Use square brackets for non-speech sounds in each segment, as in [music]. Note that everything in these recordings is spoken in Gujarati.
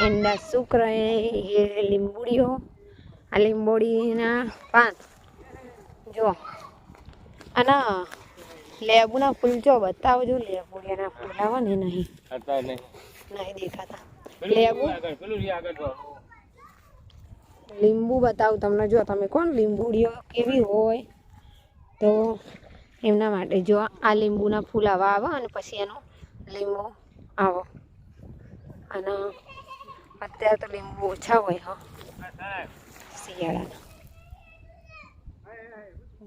એંડા શુક્ર એ લીંબુડીઓ આ લીંબોડીના પાન જો અને લેબુના ફૂલ જો બતાવજો લેબુડીના ફૂલ આવે ને નહીં નહીં દેખાતા લેબુ લીંબુ બતાવું તમને જો તમે કોણ લીંબુડીઓ કેવી હોય તો એમના માટે જો આ લીંબુના ફૂલ આવા આવે અને પછી એનો લીંબુ આવો અને અત્યારે તો લીંબુ ઓછા હોય હા શિયાળાના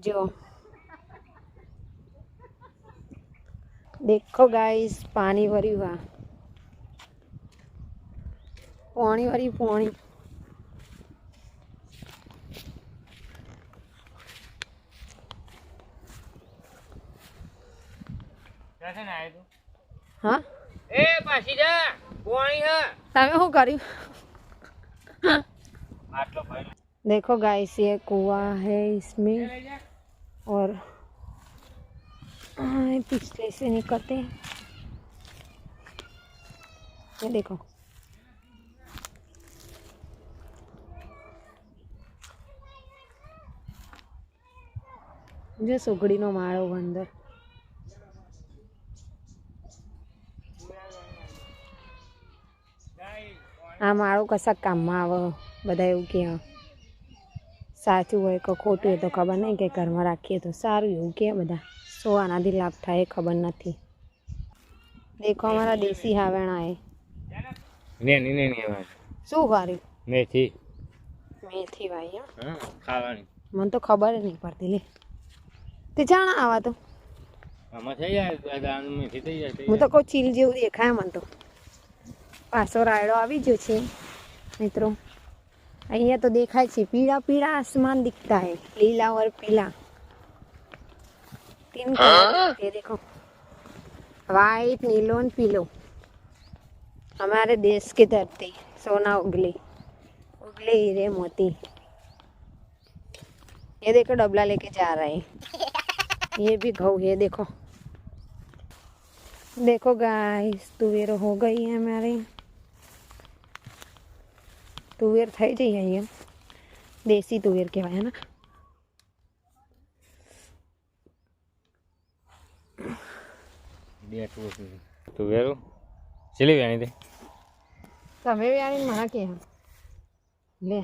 જો દેખો ગાઈસ પાણી ભર્યું આ પાણી ભર્યું પાણી ક્યાં છે ને આયે તું હા એ પાછી જા પોણી હે તમે શું કર્યું આટલો ભાઈ देखो गाइस ये कुआ है इसमें और हाँ, पिछले से निकलते हैं ये देखो જો સુગડીનો માળો અંદર આ માળો કશાક કામમાં આવે? બધા એવું કહે સાચું હોય કે ખોટું હોય તો ખબર નહીં કે ઘરમાં રાખીએ તો સારું એવું કે બધા. શું આનાથી લાભ થાય એ ખબર નથી. દેખો અમારા દેશી હાવેણા. એ શું વારી મેથી. મેથી ભાઈ ખાવાની. મને તો ખબર જ નહીં પડતી લે. તે જાણ આવા તો. હું તો કહું ચીલ જેવું દેખાય મને તો. પાછો રાયડો આવી ગયો છે મિત્રો અહીંયા તો દેખાય છે પીળા પીળા आसमान दिखता है लीला और पीला तीन कलर ये देखो वाइट नीलो और पीलो हमारे देश की धरती सोना उगली उगले हीरे मोती ये देखो डबला लेके जा रहे हैं ये भी घऊ ये देखो देखो गाइस तुवेर हो गई है हमारी તુવેર થઈ જઈએ અહીંયા. દેશી તુવેર કહેવાય ને? બે ટોપી તું વેરું ચલી વેણી દે. તમે મને કે લે.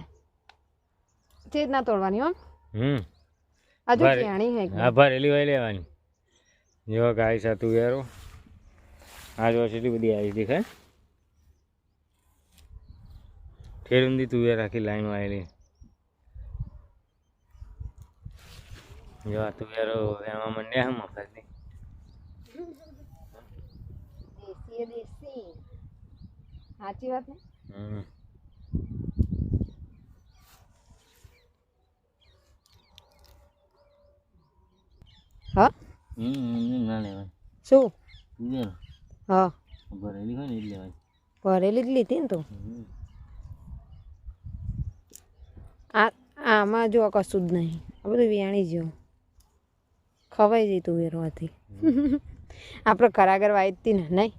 ચેજ ના તોડવાની હો. હમ. બરાબર. વ્યાણી હે હા ભરેલી હોય લેવાની. જો ગાય છે તું વેરો આ જો એટલી બધી આવી દેખાય. ઠેરુંદી તું વેર આખી લાઈન વાયેલી જો આ તું વેરો વેણવા માંડ્યા હમ મફતની દેશી એ દેશી સાચી વાત ને હમ હા હમ ના લેવાય શું તું વેરો હા ભરેલી હોય ને એ જ લેવાય ભરેલી જ લીધી ને તું આ આમાં જો કશું જ નહીં. આ બધું વ્યાણી જેવું ખવાઈ જતું વેરવાથી. આપણે કરાગર વાંચતી ને, નહીં?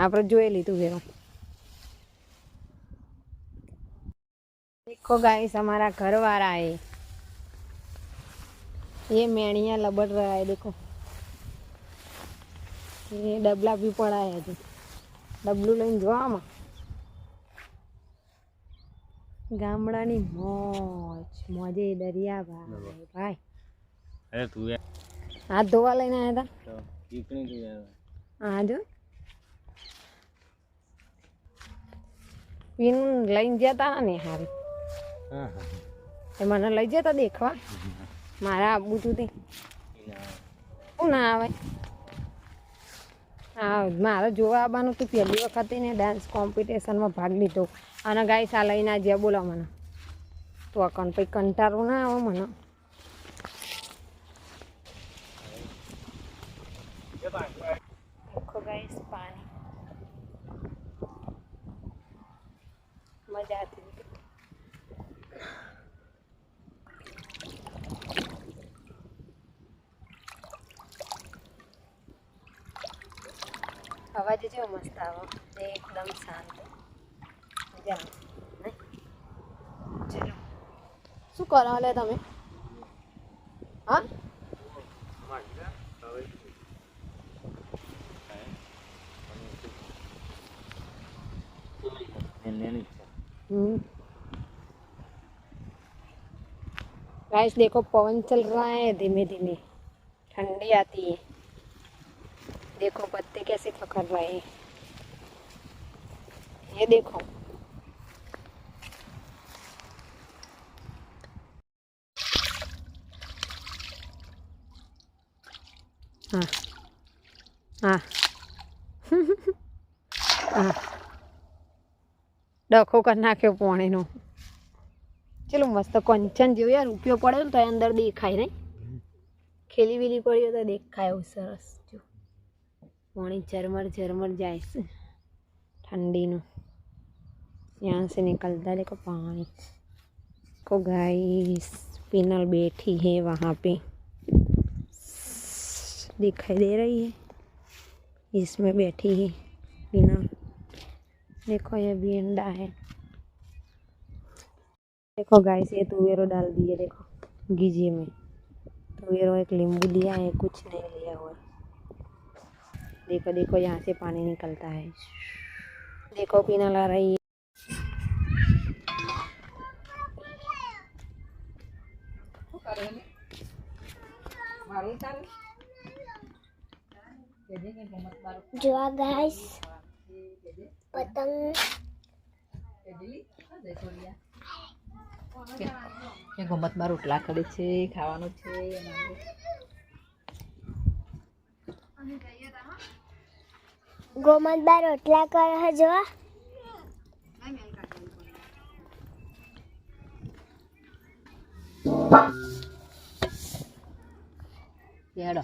આપણે જોઈ લીધું વેરો દેખો ગાઈસ, અમારા ઘરવાળા એ. એ મેણિયા લબડ રહ્યા હે દેખો. એ ડબલા બી પડાયા છે. ડબલું લઈને જોવામાં. ગામડાની મોજ મોજે દરિયા ભાઈ ભાઈ. અરે તું હાથ ધોવા લઈને આવ્યા હતા ચીકણી થઈ હતા હા જો. પીન લઈને જતા ને હારી. હા હા. એ મને લઈ જતા દેખવા. મારા આબુ તું તે શું ના આવે. હા મારે જોવા આવવાનું તું. પહેલી વખતે ને ડાન્સ કોમ્પિટિશનમાં ભાગ લીધો. અને ગાય સા લઈને આજે બોલો મને. તો કણ પછી કંટાળું ના આવે મને. દેખો ગાઈસ પાણી. મજા આતી અવાજ જેવો મસ્ત આવે. એકદમ શાંત. શું કરો લે તમે હા हम्म गाइस देखो पवन चल रहा है धीमे धीमे ठंडी आती है देखो पत्ते कैसे खखर रहे हैं ये देखो हाँ हाँ हाँ ડખો કરી નાખ્યો પોણીનો ચલો મસ્ત કંચન જેવું યાર ઉપયોગ પડે ને તો એ અંદર દેખાય નહીં ખેલી વેલી પડી હોય તો દેખાય એવું સરસ જો પાણી ઝરમર ઝરમર જાય છે ठंडी यहाँ से निकलता देखो पानी को गाइस पिनल बैठी है वहाँ पे दिखाई दे रही है इसमें बैठी है पिनल देखो ये भी अंडा है देखो गाइस ये तुवेरो डाल दिए देखो गीजे में तुवेरो एक नींबू लिया है कुछ नहीं लिया हुआ देखो देखो यहाँ से पानी निकलता है देखो पीना ला रही है જો આ ગાઈસ પતંગ એ ગમતમાં રોટલા કરે છે ખાવાનું છે ગોમતબા રોટલા કરે છે જો હેડો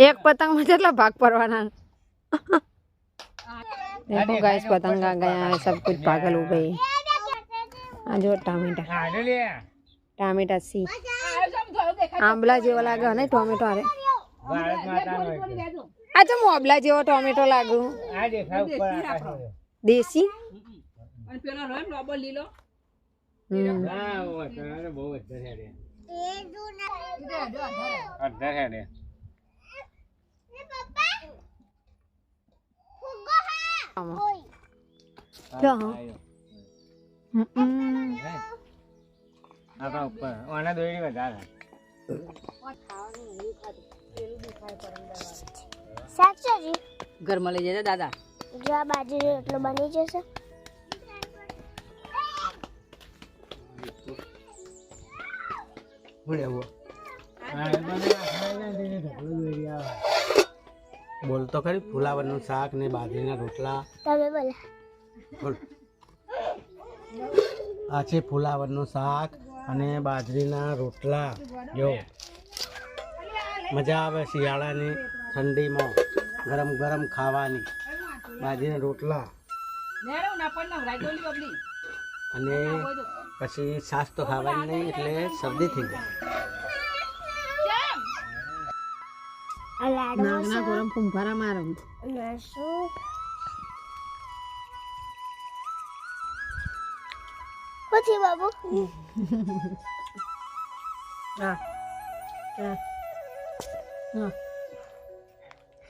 એક પતંગમાં કેટલા ભાગ પડવાના देखो गाइस पतंग आ गया है सब कुछ पागल हो गए આ જો ટામેટા ટામેટા સી આંબલા જેવો લાગે ને ટોમેટો અરે આ તો મોબલા જેવો ટોમેટો લાગુ દેશી અને પેલો આમાં. જો હા. આપણા ઉપર. આના દોરી વધારે. શાકભાજી. ઘરમાં લઈ જતા દાદા. જો આ બાજરી એટલો બની જશે. બોલ તો ખરી. ફુલાવરનું શાક ને બાજરીના રોટલા. તમે બોલો. બોલ. આ છે ફુલાવરનું શાક અને બાજરીના રોટલા. જો. મજા આવે શિયાળાની ઠંડીમાં. ગરમ ગરમ ખાવાની. બાજરીના રોટલા. અને પછી છાશ તો ખાવાની નહીં એટલે શરદી થઈ જાય. નાગના ગરમ ફૂંફારા મારો અને શું પછી બાબુ. [laughs] હા. હા.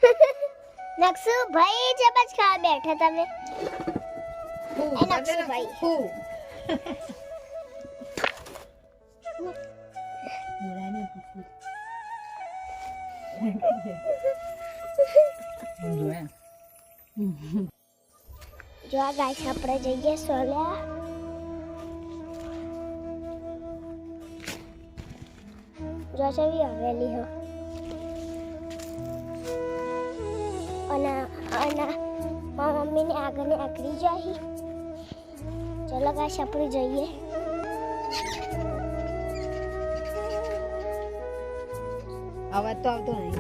[laughs] નકસુ ભાઈ છે બસ ખાવા બેઠા તમે. એ નકસુ ભાઈ. જોયા [laughs] જો આ ગાય આપણે જઈએ સોલ્યા જો છે બી હવેલી હો અને અને મારા મમ્મીને આગળ ને આકરી જાય ચલો ગાઈસ આપણે જઈએ અવાજ તો આવતો નહીં.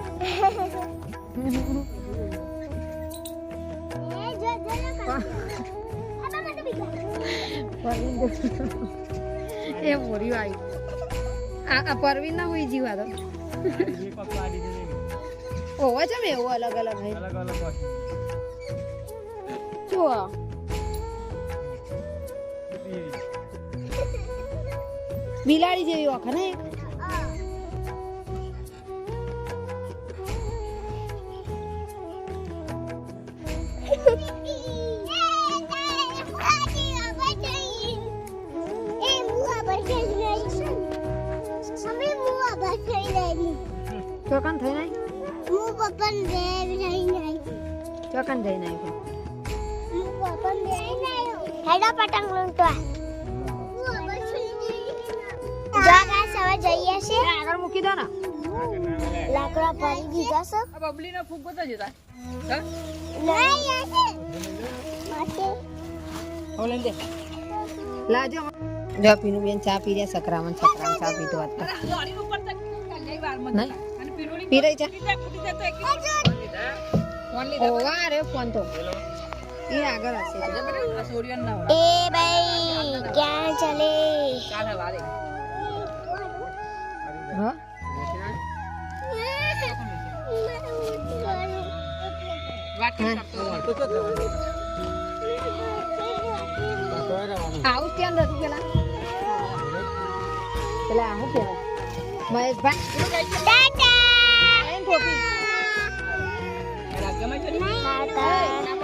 એ મોર્યું આવ્યું આ પરવીન ના હોય જીવા તો. ઓવો છે એવું અલગ અલગ હોય. અલગ અલગ બિલાડી જેવી ઓખ ને ચોકન થઈ નાય? ચોકન થઈ નાખ્યું હેડો પતંગ લૂંટવા. જો ગાઈસ હવે જઈએ છે. આગળ મૂકી દો ને. લાકડા પાણી દીધા છે. આ બબલીનો ફૂગ તો જતા નહીં આશે માથે. હવે લઈ લે લાજો. જો પીનું બેન ચા પી રહ્યા સકરામણ સકરામ ચા પીતો વાત લોરી ઉપર તો કલ્યાઈ વારમાં નહીં? અને પીલુડી પી રહી ચા ફૂટી જાય તો એક ફોન ઓવા રે ફોન તો. એ આગળ હશે જો. આ સોરિયન ના હોય એ ભાઈ ક્યાં ચલે? હા? આવું જ ત્યાં હતું પેલા. પેલા શું કહેવાય. મહેશભાઈ. Bobi? Lagam aja nih. Bye bye.